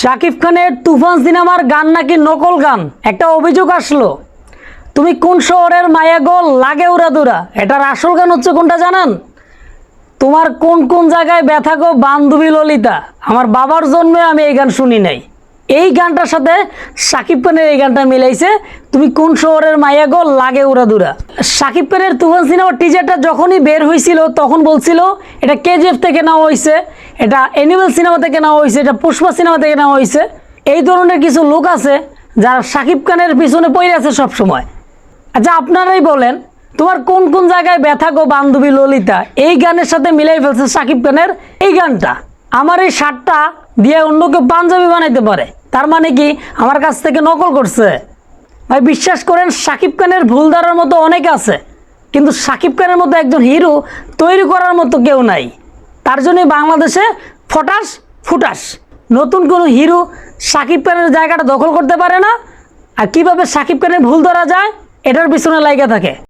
শাকিব খানের তুফান সিনেমার গান নাকি নকল গান? একটা অভিযোগ আসলো। তুমি কোন শহরের মায়া গোল? লাগে উড়াদুরা এটার আসল গান হচ্ছে কোনটা জানান? তোমার কোন কোন জায়গায় ব্যথা গো বান্ধবী ললিতা? আমার বাবার জন্মে আমি এই গান শুনি নাই। এই গানটার সাথে সাকিব খানের এই গানটা মিলাইছে। তুমি কোন শহরের মায়া গো লাগে উড়াদুরা সাকিব খানের তুফান সিনেমার টিজারটা যখনই বের হয়েছিল তখন বলছিল, এটা কেজিএফ থেকে নেওয়া হয়েছে এটা অ্যানিমেল সিনেমা থেকে নেওয়া হয়েছে এটা পুষ্পা সিনেমা থেকে নেওয়া হয়েছে এই ধরনের কিছু লোক আছে যারা সাকিব খানের পিছনে পড়ে আছে সবসময়। আচ্ছা আপনারাই বলেন, তোমার কোন কোন জায়গায় ব্যথা গো বান্ধবী ললিতা? এই গানের সাথে মিলাই ফেলছে সাকিব খানের এই গানটা। আমার এই শার্টটা দিয়ে অন্য কেউ পাঞ্জাবি বানাইতে পারে। তার মানে কি? আমার কাছ থেকে নকল করছে। ভাই, বিশ্বাস করেন, সাকিব খানের ভুল ধরার মতো অনেক আছে। কিন্তু সাকিব খানের মতো একজন হিরো তৈরি করার মতো কেউ নাই। তার জন্যই বাংলাদেশে ফটাস, ফুটাস। নতুন কোনো হিরো সাকিব খানের জায়গাটা দখল করতে পারে না। আর কীভাবে সাকিব খানের ভুল ধরা যায়, এটার পিছনে লাইগা থাকে।